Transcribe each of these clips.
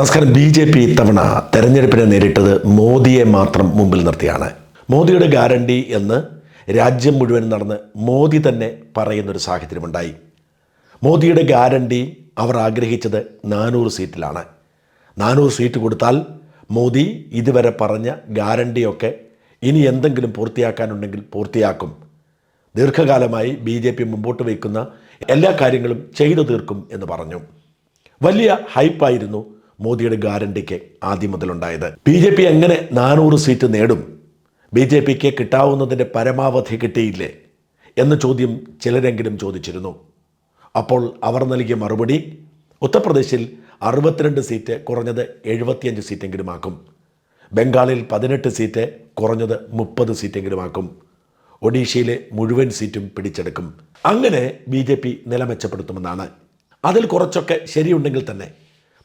നമസ്കാരം. B J P ഇത്തവണ തെരഞ്ഞെടുപ്പിനെ നേരിട്ടത് മോദിയെ മാത്രം മുമ്പിൽ നിർത്തിയാണ്. മോദിയുടെ ഗ്യാരണ്ടി എന്ന് രാജ്യം മുഴുവൻ നടന്ന് മോദി തന്നെ പറയുന്നൊരു സാഹചര്യമുണ്ടായി. മോദിയുടെ ഗ്യാരണ്ടി അവർ ആഗ്രഹിച്ചത് നാനൂറ് സീറ്റിലാണ്. നാനൂറ് സീറ്റ് കൊടുത്താൽ മോദി ഇതുവരെ പറഞ്ഞ ഗ്യാരണ്ടിയൊക്കെ ഇനി എന്തെങ്കിലും പൂർത്തിയാക്കാനുണ്ടെങ്കിൽ പൂർത്തിയാക്കും. ദീർഘകാലമായി ബി ജെ പി മുമ്പോട്ട് വയ്ക്കുന്ന എല്ലാ കാര്യങ്ങളും ചെയ്തു തീർക്കും എന്ന് പറഞ്ഞു. വലിയ ഹൈപ്പായിരുന്നു മോദിയുടെ ഗ്യാരണ്ടിക്ക് ആദ്യം മുതലുണ്ടായത്. ബി ജെ പി എങ്ങനെ നാനൂറ് സീറ്റ് നേടും? ബി ജെ പിക്ക് കിട്ടാവുന്നതിന്റെ പരമാവധി കിട്ടിയില്ലേ? എന്ന ചോദ്യം ചിലരെങ്കിലും ചോദിച്ചിരുന്നു. അപ്പോൾ അവർ നൽകിയ മറുപടി ഉത്തർപ്രദേശിൽ അറുപത്തിരണ്ട് സീറ്റ് കുറഞ്ഞത് എഴുപത്തിയഞ്ച് സീറ്റെങ്കിലും ആക്കും ബംഗാളിൽ പതിനെട്ട് സീറ്റ് കുറഞ്ഞത് മുപ്പത് സീറ്റെങ്കിലും ആക്കും ഒഡീഷയിലെ മുഴുവൻ സീറ്റും പിടിച്ചെടുക്കും. അങ്ങനെ ബി ജെ പി നില മെച്ചപ്പെടുത്തുമെന്നാണ് അതിൽ കുറച്ചൊക്കെ ശരിയുണ്ടെങ്കിൽ തന്നെ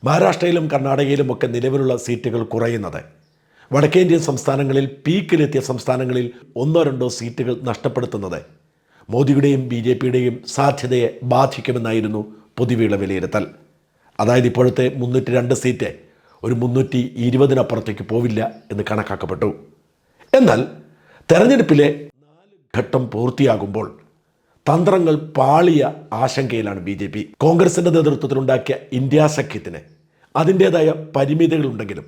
മഹാരാഷ്ട്രയിലും കർണാടകയിലും ഒക്കെ നിലവിലുള്ള സീറ്റുകൾ കുറയുന്നത്. വടക്കേന്ത്യൻ സംസ്ഥാനങ്ങളിൽ പീക്കിലെത്തിയ സംസ്ഥാനങ്ങളിൽ ഒന്നോ രണ്ടോ സീറ്റുകൾ നഷ്ടപ്പെടുത്തുന്നത്. മോദിയുടെയും ബി ജെ പിയുടെയും സാധ്യതയെ ബാധിക്കുമെന്നായിരുന്നു പൊതുവെയുള്ള വിലയിരുത്തൽ. അതായത് ഇപ്പോഴത്തെ മുന്നൂറ്റി രണ്ട് സീറ്റ് ഒരു മുന്നൂറ്റി ഇരുപതിനപ്പുറത്തേക്ക് പോവില്ല എന്ന് കണക്കാക്കപ്പെട്ടു. എന്നാൽ തെരഞ്ഞെടുപ്പിലെ നാല് ഘട്ടം പൂർത്തിയാകുമ്പോൾ തന്ത്രങ്ങൾ പാളിയ ആശങ്കയിലാണ് ബി ജെ പി. കോൺഗ്രസിന്റെ നേതൃത്വത്തിലുണ്ടാക്കിയ ഇന്ത്യ സഖ്യത്തിന് അതിന്റേതായ പരിമിതികളുണ്ടെങ്കിലും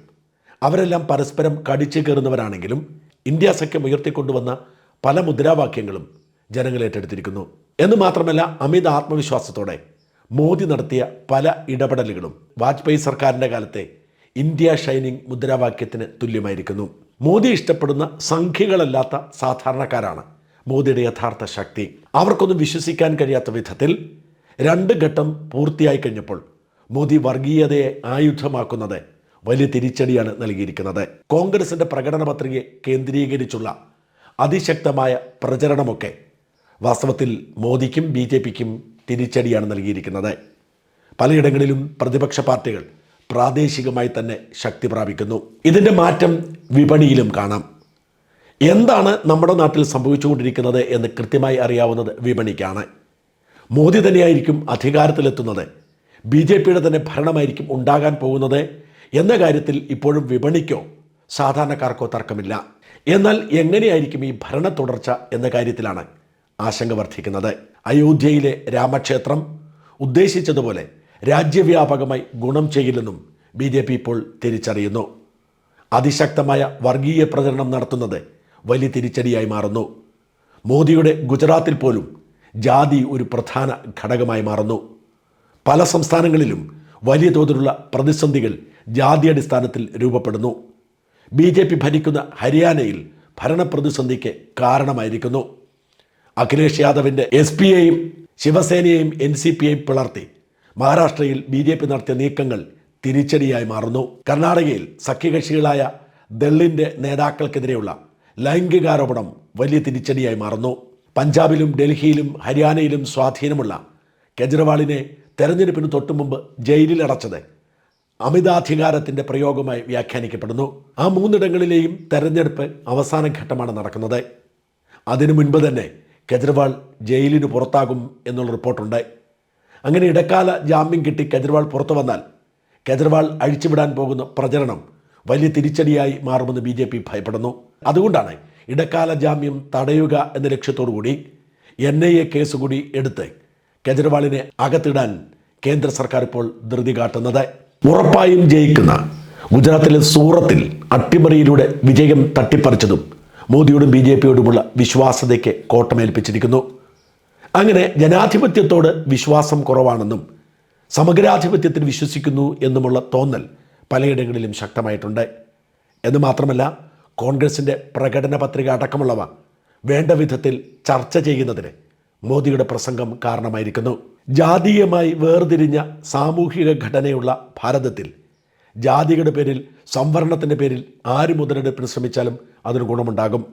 അവരെല്ലാം പരസ്പരം കടിച്ചു കയറുന്നവരാണെങ്കിലും ഇന്ത്യ സഖ്യം ഉയർത്തിക്കൊണ്ടുവന്ന പല മുദ്രാവാക്യങ്ങളും ജനങ്ങൾ ഏറ്റെടുത്തിരിക്കുന്നു. എന്ന് മാത്രമല്ല അമിത ആത്മവിശ്വാസത്തോടെ മോദി നടത്തിയ പല ഇടപെടലുകളും വാജ്പേയി സർക്കാരിന്റെ കാലത്തെ ഇന്ത്യ ഷൈനിങ് മുദ്രാവാക്യത്തിന് തുല്യമായിരിക്കുന്നു. മോദി ഇഷ്ടപ്പെടുന്ന സംഖ്യകളല്ലാത്ത സാധാരണക്കാരാണ് മോദിയുടെ യഥാർത്ഥ ശക്തി. അവർക്കൊന്നും വിശ്വസിക്കാൻ കഴിയാത്ത വിധത്തിൽ രണ്ട് ഘട്ടം പൂർത്തിയായി കഴിഞ്ഞപ്പോൾ മോദി വർഗീയതയെ ആയുധമാക്കുന്നത് വലിയ തിരിച്ചടിയാണ് നൽകിയിരിക്കുന്നത്. കോൺഗ്രസിന്റെ പ്രകടന പത്രികയെ കേന്ദ്രീകരിച്ചുള്ള അതിശക്തമായ പ്രചരണമൊക്കെ വാസ്തവത്തിൽ മോദിക്കും ബി ജെ പിക്കും തിരിച്ചടിയാണ് നൽകിയിരിക്കുന്നത്. പലയിടങ്ങളിലും പ്രതിപക്ഷ പാർട്ടികൾ പ്രാദേശികമായി തന്നെ ശക്തി പ്രാപിക്കുന്നു. ഇതിന്റെ മാറ്റം വിപണിയിലും കാണാം. എന്താണ് നമ്മുടെ നാട്ടിൽ സംഭവിച്ചുകൊണ്ടിരിക്കുന്നത് എന്ന് കൃത്യമായി അറിയാവുന്നത് വിപണിക്കാണ്. മോദി തന്നെയായിരിക്കും അധികാരത്തിലെത്തുന്നത്. ബി ജെ പിയുടെ തന്നെ ഭരണമായിരിക്കും ഉണ്ടാകാൻ പോകുന്നത് എന്ന കാര്യത്തിൽ ഇപ്പോഴും വിപണിക്കോ സാധാരണക്കാർക്കോ തർക്കമില്ല. എന്നാൽ എങ്ങനെയായിരിക്കും ഈ ഭരണ തുടർച്ച എന്ന കാര്യത്തിലാണ് ആശങ്ക വർദ്ധിക്കുന്നത്. അയോധ്യയിലെ രാമക്ഷേത്രം ഉദ്ദേശിച്ചതുപോലെ രാജ്യവ്യാപകമായി ഗുണം ചെയ്യില്ലെന്നും ബി ജെ പി ഇപ്പോൾ തിരിച്ചറിയുന്നു. അതിശക്തമായ വർഗീയ പ്രചരണം നടത്തുന്നത് വലിയ തിരിച്ചടിയായി മാറുന്നു. മോദിയുടെ ഗുജറാത്തിൽ പോലും ജാതി ഒരു പ്രധാന ഘടകമായി മാറുന്നു. പല സംസ്ഥാനങ്ങളിലും വലിയ തോതിലുള്ള പ്രതിസന്ധികൾ ജാതി അടിസ്ഥാനത്തിൽ രൂപപ്പെടുന്നു. ബി ജെ പി ഭരിക്കുന്ന ഹരിയാനയിൽ ഭരണപ്രതിസന്ധിക്ക് കാരണമായിരിക്കുന്നു. അഖിലേഷ് യാദവിന്റെ എസ് പി എയും ശിവസേനയെയും എൻ സി പിയെയും പിളർത്തി മഹാരാഷ്ട്രയിൽ ബി ജെ പി നടത്തിയ നീക്കങ്ങൾ തിരിച്ചടിയായി മാറുന്നു. കർണാടകയിൽ സഖ്യകക്ഷികളായ ദളിന്റെ നേതാക്കൾക്കെതിരെയുള്ള ലൈംഗികാരോപണം വലിയ തിരിച്ചടിയായി മാറുന്നു. പഞ്ചാബിലും ഡൽഹിയിലും ഹരിയാനയിലും സ്വാധീനമുള്ള കെജ്രിവാളിനെ തെരഞ്ഞെടുപ്പിന് തൊട്ടുമുമ്പ് ജയിലിലടച്ചത് അമിതാധികാരത്തിന്റെ പ്രയോഗമായി വ്യാഖ്യാനിക്കപ്പെടുന്നു. ആ മൂന്നിടങ്ങളിലെയും തെരഞ്ഞെടുപ്പ് അവസാന ഘട്ടമാണ് നടക്കുന്നത്. അതിനു മുൻപ് തന്നെ കെജ്രിവാൾ ജയിലിന് പുറത്താകും എന്നുള്ള റിപ്പോർട്ടുണ്ട്. അങ്ങനെ ഇടക്കാല ജാമ്യം കിട്ടി കെജ്രിവാൾ പുറത്തു വന്നാൽ കെജ്രിവാൾ അഴിച്ചുവിടാൻ പോകുന്ന പ്രചരണം വലിയ തിരിച്ചടിയായി മാറുമെന്ന് ബി ജെ പി ഭയപ്പെടുന്നു. അതുകൊണ്ടാണ് ഇടക്കാല ജാമ്യം തടയുക എന്ന ലക്ഷ്യത്തോടു കൂടി എൻ ഐ എ കേസ് കൂടി എടുത്ത് കെജ്രിവാളിനെ അകത്തിടാൻ കേന്ദ്ര സർക്കാർ ഇപ്പോൾ ധൃതി കാട്ടുന്നത്. ഉറപ്പായും ജയിക്കുന്ന ഗുജറാത്തിലെ സൂറത്തിൽ അട്ടിമറിയിലൂടെ വിജയം തട്ടിപ്പറിച്ചതും മോദിയോടും ബി ജെ പിയോടുമുള്ള വിശ്വാസതയ്ക്ക് കോട്ടമേൽപ്പിച്ചിരിക്കുന്നു. അങ്ങനെ ജനാധിപത്യത്തോട് വിശ്വാസം കുറവാണെന്നും സമഗ്രാധിപത്യത്തിൽ വിശ്വസിക്കുന്നു എന്നുമുള്ള തോന്നൽ പലയിടങ്ങളിലും ശക്തമായിട്ടുണ്ട്. എന്ന് മാത്രമല്ല കോൺഗ്രസിന്റെ പ്രകടന പത്രിക അടക്കമുള്ളവ വേണ്ട വിധത്തിൽ ചർച്ച ചെയ്യുന്നതിന് മോദിയുടെ പ്രസംഗം കാരണമായിരിക്കുന്നു. ജാതീയമായി വേർതിരിഞ്ഞ സാമൂഹിക ഘടനയുള്ള ഭാരതത്തിൽ ജാതിയുടെ പേരിൽ സംവരണത്തിന്റെ പേരിൽ ആര് മുതലെടുപ്പിന് ശ്രമിച്ചാലും അതിന് ഗുണമുണ്ടാകും.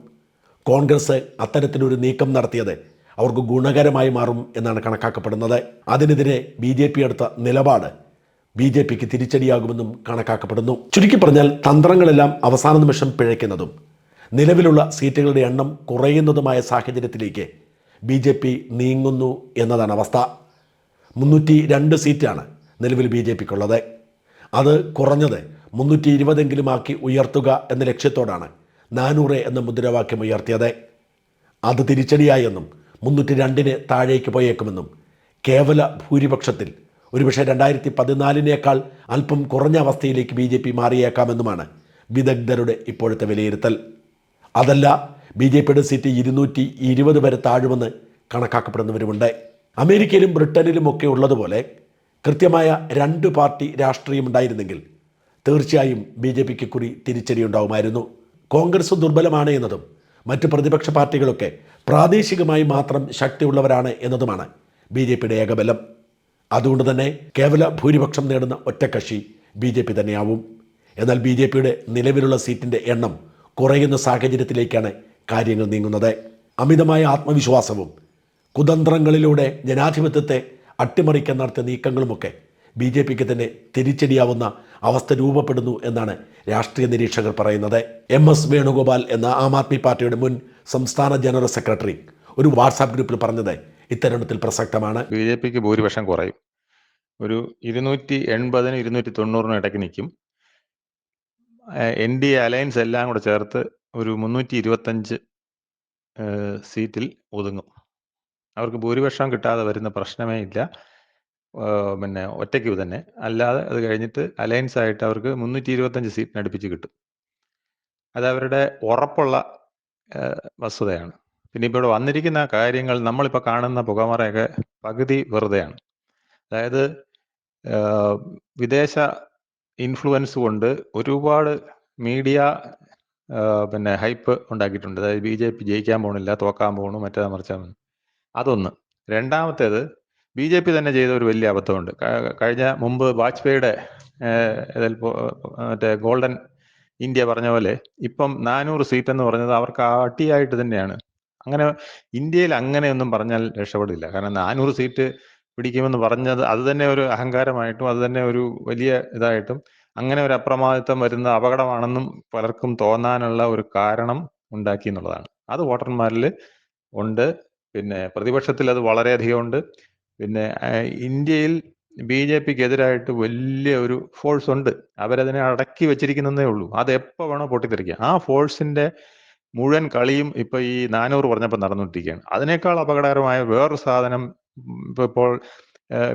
കോൺഗ്രസ് അത്തരത്തിലൊരു നീക്കം നടത്തിയത് അവർക്ക് ഗുണകരമായി മാറും എന്നാണ് കണക്കാക്കപ്പെടുന്നത്. അതിനെതിരെ ബി ജെ പി എടുത്ത നിലപാട് ബി ജെ പിക്ക് തിരിച്ചടിയാകുമെന്നും കണക്കാക്കപ്പെടുന്നു. ചുരുക്കി പറഞ്ഞാൽ തന്ത്രങ്ങളെല്ലാം അവസാന നിമിഷം പിഴയ്ക്കുന്നതും നിലവിലുള്ള സീറ്റുകളുടെ എണ്ണം കുറയുന്നതുമായ സാഹചര്യത്തിലേക്ക് ബി ജെ പി നീങ്ങുന്നു എന്നതാണ് അവസ്ഥ. മുന്നൂറ്റി രണ്ട് സീറ്റാണ് നിലവിൽ ബി ജെ പിക്കുള്ളത്. അത് കുറഞ്ഞത് മുന്നൂറ്റി ഇരുപതെങ്കിലും ആക്കി ഉയർത്തുക എന്ന ലക്ഷ്യത്തോടാണ് നാനൂറ് എന്ന മുദ്രാവാക്യം ഉയർത്തിയത്. അത് തിരിച്ചടിയായെന്നും മുന്നൂറ്റി രണ്ടിന് താഴേക്ക് പോയേക്കുമെന്നും കേവല ഭൂരിപക്ഷത്തിൽ ഒരുപക്ഷെ രണ്ടായിരത്തി പതിനാലിനേക്കാൾ അല്പം കുറഞ്ഞ അവസ്ഥയിലേക്ക് ബി ജെ പി മാറിയേക്കാമെന്നുമാണ് വിദഗ്ധരുടെ ഇപ്പോഴത്തെ വിലയിരുത്തൽ. അതല്ല ബി ജെ പിയുടെ സീറ്റ് ഇരുന്നൂറ്റി ഇരുപത് വരെ താഴുമെന്ന് കണക്കാക്കപ്പെടുന്നവരുമുണ്ട്. അമേരിക്കയിലും ബ്രിട്ടനിലും ഒക്കെ ഉള്ളതുപോലെ കൃത്യമായ രണ്ട് പാർട്ടി രാഷ്ട്രീയം ഉണ്ടായിരുന്നെങ്കിൽ തീർച്ചയായും ബി ജെ പിക്ക് കുറി തിരിച്ചടി ഉണ്ടാവുമായിരുന്നു. കോൺഗ്രസ് ദുർബലമാണ് എന്നതും മറ്റ് പ്രതിപക്ഷ പാർട്ടികളൊക്കെ പ്രാദേശികമായി മാത്രം ശക്തിയുള്ളവരാണ് എന്നതുമാണ് ബി ജെ പിയുടെ ഏകബലം. അതുകൊണ്ട് തന്നെ കേവല ഭൂരിപക്ഷം നേടുന്ന ഒറ്റക്കക്ഷി ബി ജെ പി തന്നെയാവും. എന്നാൽ ബി ജെ പിയുടെ നിലവിലുള്ള സീറ്റിന്റെ എണ്ണം കുറയുന്ന സാഹചര്യത്തിലേക്കാണ് കാര്യങ്ങൾ നീങ്ങുന്നത്. അമിതമായ ആത്മവിശ്വാസവും കുതന്ത്രങ്ങളിലൂടെ ജനാധിപത്യത്തെ അട്ടിമറിക്കാൻ നടത്തിയ നീക്കങ്ങളുമൊക്കെ ബി ജെ പിക്ക് തന്നെ തിരിച്ചടിയാവുന്ന അവസ്ഥ രൂപപ്പെടുന്നു എന്നാണ് രാഷ്ട്രീയ നിരീക്ഷകർ പറയുന്നത്. എം എസ് വേണുഗോപാൽ എന്ന ആം ആദ്മി പാർട്ടിയുടെ മുൻ സംസ്ഥാന ജനറൽ സെക്രട്ടറി ഒരു വാട്സാപ്പ് ഗ്രൂപ്പിൽ പറഞ്ഞത് ഇത്തരണത്തിൽ പ്രസക്തമാണ്. ബി ജെ പിക്ക് ഭൂരിപക്ഷം കുറയും. ഒരു ഇരുന്നൂറ്റി എൺപതിനും ഇരുന്നൂറ്റി തൊണ്ണൂറിനും ഇടയ്ക്ക് നിൽക്കും. എൻ ഡി എ അലയൻസ് എല്ലാം കൂടെ ചേർത്ത് ഒരു മുന്നൂറ്റി ഇരുപത്തഞ്ച് സീറ്റിൽ ഒതുങ്ങും. അവർക്ക് ഭൂരിപക്ഷം കിട്ടാതെ വരുന്ന പ്രശ്നമേ ഇല്ല. പിന്നെ ഒറ്റയ്ക്ക് തന്നെ. അല്ലാതെ അത് കഴിഞ്ഞിട്ട് അലയൻസ് ആയിട്ട് അവർക്ക് മുന്നൂറ്റി ഇരുപത്തഞ്ച് സീറ്റിന് അടുപ്പിച്ച് കിട്ടും. അത് അവരുടെ ഉറപ്പുള്ള വസ്തുതയാണ്. പിന്നെ ഇപ്പോൾ വന്നിരിക്കുന്ന കാര്യങ്ങൾ നമ്മളിപ്പോൾ കാണുന്ന പുകമറയൊക്കെ പകുതി വെറുതെയാണ്. അതായത് വിദേശ ഇൻഫ്ലുവൻസ് കൊണ്ട് ഒരുപാട് മീഡിയ പിന്നെ ഹൈപ്പ് ഉണ്ടാക്കിയിട്ടുണ്ട്. അതായത് ബി ജെ പി ജയിക്കാൻ പോകണില്ല തോക്കാൻ പോകണു മറ്റേതാ മറിച്ചാ അതൊന്ന്. രണ്ടാമത്തേത് ബി ജെ പി തന്നെ ചെയ്ത ഒരു വലിയ അബദ്ധമുണ്ട്. കഴിഞ്ഞ മുമ്പ് വാജ്പേയിയുടെ മറ്റേ ഗോൾഡൻ ഇന്ത്യ പറഞ്ഞ പോലെ ഇപ്പം നാനൂറ് സീറ്റ് എന്ന് പറഞ്ഞത് അവർക്ക് അട്ടിയായിട്ട് തന്നെയാണ്. അങ്ങനെ ഇന്ത്യയിൽ അങ്ങനെയൊന്നും പറഞ്ഞാൽ രക്ഷപ്പെടില്ല. കാരണം നാനൂറ് സീറ്റ് പിടിക്കുമെന്ന് പറഞ്ഞത് അത് തന്നെ ഒരു അഹങ്കാരമായിട്ടും അത് തന്നെ ഒരു വലിയ ഇതായിട്ടും അങ്ങനെ ഒരു അപ്രമാദിത്വം വരുന്ന അപകടമാണെന്നും പലർക്കും തോന്നാനുള്ള ഒരു കാരണം ഉണ്ടാക്കി എന്നുള്ളതാണ്. അത് വോട്ടർമാരിൽ ഉണ്ട്. പിന്നെ പ്രതിപക്ഷത്തിൽ അത് വളരെയധികം ഉണ്ട്. പിന്നെ ഇന്ത്യയിൽ ബി ജെ പിക്ക് എതിരായിട്ട് വലിയ ഒരു ഫോഴ്സ് ഉണ്ട്. അവരതിനെ അടക്കി വെച്ചിരിക്കുന്നതേ ഉള്ളൂ. അത് എപ്പോൾ വേണോ പൊട്ടിത്തെറിക്കുക ആ ഫോഴ്സിന്റെ മുഴുവൻ കളിയും ഇപ്പൊ ഈ നാനൂറ് പറഞ്ഞപ്പോൾ നടന്നുകൊണ്ടിരിക്കുകയാണ്. അതിനേക്കാൾ അപകടകരമായ വേറൊരു സാധനം ഇപ്പോൾ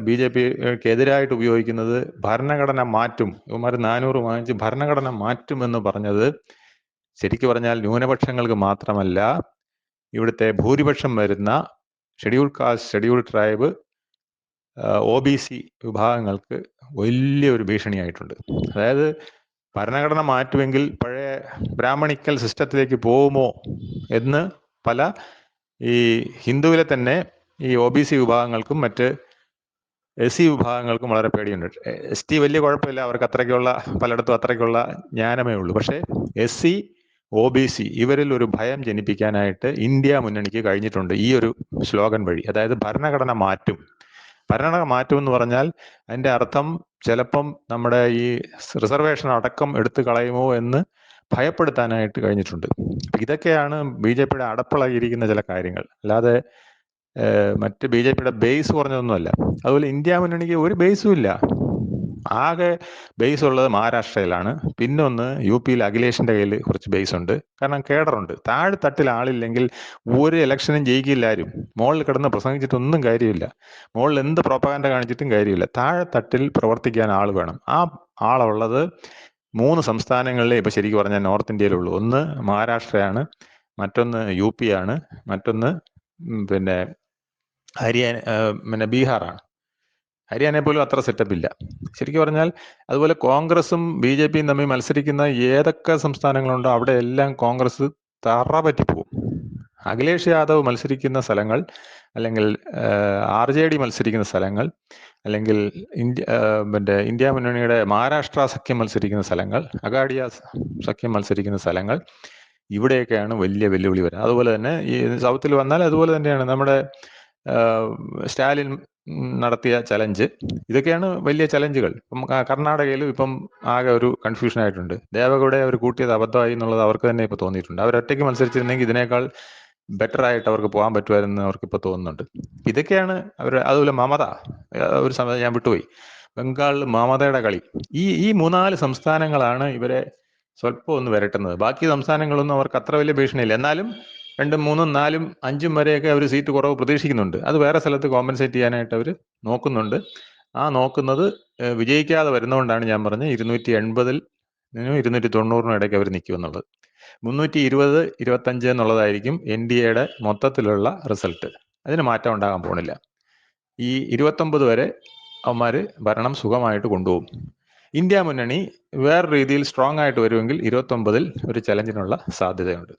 ബി ജെ പിക്ക് എതിരായിട്ട് ഉപയോഗിക്കുന്നത് ഭരണഘടന മാറ്റും. ഇവന്മാർ നാനൂറ് വാങ്ങിച്ച് ഭരണഘടന മാറ്റും എന്ന് പറഞ്ഞത് ശരിക്കു പറഞ്ഞാൽ ന്യൂനപക്ഷങ്ങൾക്ക് മാത്രമല്ല ഇവിടുത്തെ ഭൂരിപക്ഷം വരുന്ന schedule caste schedule tribe O B C വിഭാഗങ്ങൾക്ക് വലിയൊരു ഭീഷണിയായിട്ടുണ്ട്. അതായത് ഭരണഘടന മാറ്റുമെങ്കിൽ പഴയ ബ്രാഹ്മണിക്കൽ സിസ്റ്റത്തിലേക്ക് പോകുമോ എന്ന് പല ഈ ഹിന്ദുവിലെ തന്നെ ഈ ഒ ബി സി വിഭാഗങ്ങൾക്കും മറ്റ് എസ് സി വിഭാഗങ്ങൾക്കും വളരെ പേടിയുണ്ട്. എസ് ടി വലിയ കുഴപ്പമില്ല. അവർക്ക് അത്രയ്ക്കുള്ള പലയിടത്തും അത്രയ്ക്കുള്ള ജ്ഞാനമേ ഉള്ളൂ. പക്ഷേ S C O B C ഇവരിൽ ഒരു ഭയം ജനിപ്പിക്കാനായിട്ട് ഇന്ത്യ മുന്നണിക്ക് കഴിഞ്ഞിട്ടുണ്ട് ഈ ഒരു സ്ലോഗൻ വഴി. അതായത് ഭരണഘടന മാറ്റും. ഭരണഘടന മാറ്റും എന്ന് പറഞ്ഞാൽ അതിന്റെ അർത്ഥം ചിലപ്പം നമ്മുടെ ഈ റിസർവേഷൻ അടക്കം എടുത്തു കളയുമോ എന്ന് ഭയപ്പെടുത്താനായിട്ട് കഴിഞ്ഞിട്ടുണ്ട്. ഇതൊക്കെയാണ് ബി ജെ പിയുടെ അടപ്പിളകിയിരിക്കുന്ന ചില കാര്യങ്ങൾ. അല്ലാതെ മറ്റ് ബി ജെ പിയുടെ ബേസ് കുറഞ്ഞതൊന്നുമല്ല. അതുപോലെ ഇന്ത്യ മുന്നണിക്ക് ഒരു ബേസും ഇല്ല. ആകെ ബേസ് ഉള്ളത് മഹാരാഷ്ട്രയിലാണ്. പിന്നെ ഒന്ന് യു പിയിൽ അഖിലേഷിന്റെ കയ്യിൽ കുറച്ച് ബേസ് ഉണ്ട്. കാരണം കേഡറുണ്ട്. താഴെ തട്ടിൽ ആളില്ലെങ്കിൽ ഒരു ഇലക്ഷനും ജയിക്കില്ല ആരും. മുകളിൽ കിടന്ന് പ്രസംഗിച്ചിട്ടൊന്നും കാര്യമില്ല. മുകളിൽ എന്ത് പ്രോപ്പകാൻഡ കാണിച്ചിട്ടും കാര്യമില്ല. താഴെ തട്ടിൽ പ്രവർത്തിക്കാൻ ആൾ വേണം. ആ ആളുള്ളത് മൂന്ന് സംസ്ഥാനങ്ങളിലെ ഇപ്പൊ ശരിക്കും പറഞ്ഞാൽ നോർത്ത് ഇന്ത്യയിലുള്ളൂ. ഒന്ന് മഹാരാഷ്ട്രയാണ് മറ്റൊന്ന് യു പി ആണ് മറ്റൊന്ന് പിന്നെ ഹരിയാന പിന്നെ ബീഹാറാണ്. ഹരിയാനയെ പോലും അത്ര സെറ്റപ്പ് ഇല്ല. ശരിക്കും പറഞ്ഞാൽ അതുപോലെ കോൺഗ്രസും ബി ജെ പിയും തമ്മിൽ മത്സരിക്കുന്ന ഏതൊക്കെ സംസ്ഥാനങ്ങളുണ്ടോ അവിടെ എല്ലാം കോൺഗ്രസ് തറ പറ്റിപ്പോകും അഖിലേഷ് യാദവ് മത്സരിക്കുന്ന സ്ഥലങ്ങൾ അല്ലെങ്കിൽ ആർ ജെ ഡി മത്സരിക്കുന്ന സ്ഥലങ്ങൾ അല്ലെങ്കിൽ ഇന്ത്യ പിന്നെ ഇന്ത്യ മുന്നണിയുടെ മഹാരാഷ്ട്ര സഖ്യം മത്സരിക്കുന്ന സ്ഥലങ്ങൾ അഗാഡിയ സഖ്യം മത്സരിക്കുന്ന സ്ഥലങ്ങൾ ഇവിടെയൊക്കെയാണ് വലിയ വെല്ലുവിളി വരുന്നത് അതുപോലെ തന്നെ ഈ സൗത്തിൽ വന്നാൽ അതുപോലെ തന്നെയാണ് നമ്മുടെ സ്റ്റാലിൻ നടത്തിയ ചലഞ്ച്. ഇതൊക്കെയാണ് വലിയ ചലഞ്ചുകൾ. ഇപ്പം കർണാടകയിൽ ഇപ്പം ആകെ ഒരു കൺഫ്യൂഷൻ ആയിട്ടുണ്ട് ദേവഗൗഡെ അവർ കൂട്ടിയത് അബദ്ധമായി എന്നുള്ളത് അവർക്ക് തന്നെ ഇപ്പൊ തോന്നിയിട്ടുണ്ട്. അവർ ഒറ്റയ്ക്ക് മത്സരിച്ചിരുന്നെങ്കിൽ ഇതിനേക്കാൾ ബെറ്റർ ആയിട്ട് അവർക്ക് പോകാൻ പറ്റുമായിരുന്നു അവർക്ക് ഇപ്പൊ തോന്നുന്നുണ്ട്. ഇതൊക്കെയാണ് അവർ അതുപോലെ മമത ഒരു സമയം ഞാൻ വിട്ടുപോയി. ബംഗാളിൽ മമതയുടെ കളി. ഈ ഈ മൂന്നാൽ സംസ്ഥാനങ്ങളാണ് ഇവരെ സ്വല്പം ഒന്ന് വരട്ടുന്നത്. ബാക്കി സംസ്ഥാനങ്ങളൊന്നും അവർക്ക് അത്ര വലിയ ഭീഷണിയില്ല. എന്നാലും രണ്ടും മൂന്നും നാലും അഞ്ചും വരെയൊക്കെ അവർ സീറ്റ് കുറവ് പ്രതീക്ഷിക്കുന്നുണ്ട്. അത് വേറെ സ്ഥലത്ത് കോമ്പൻസേറ്റ് ചെയ്യാനായിട്ട് അവർ നോക്കുന്നുണ്ട്. ആ നോക്കുന്നത് വിജയിക്കാതെ വരുന്നതുകൊണ്ടാണ് ഞാൻ പറഞ്ഞത് ഇരുന്നൂറ്റി എൺപതിൽ നിന്നും ഇരുന്നൂറ്റി തൊണ്ണൂറിനും ഇടയ്ക്ക് അവർ നിൽക്കുമെന്നുള്ളത് മുന്നൂറ്റി ഇരുപത് ഇരുപത്തഞ്ച് എന്നുള്ളതായിരിക്കും എൻ ഡി എയുടെ മൊത്തത്തിലുള്ള റിസൾട്ട് അതിന് മാറ്റം ഉണ്ടാകാൻ പോണില്ല. ഈ ഇരുപത്തൊമ്പത് വരെ അവന്മാർ ഭരണം സുഖമായിട്ട് കൊണ്ടുപോകും. ഇന്ത്യ മുന്നണി വേറെ രീതിയിൽ സ്ട്രോങ് ആയിട്ട് വരുമെങ്കിൽ ഇരുപത്തൊമ്പതിൽ ഒരു ചലഞ്ചിനുള്ള സാധ്യതയുണ്ട്.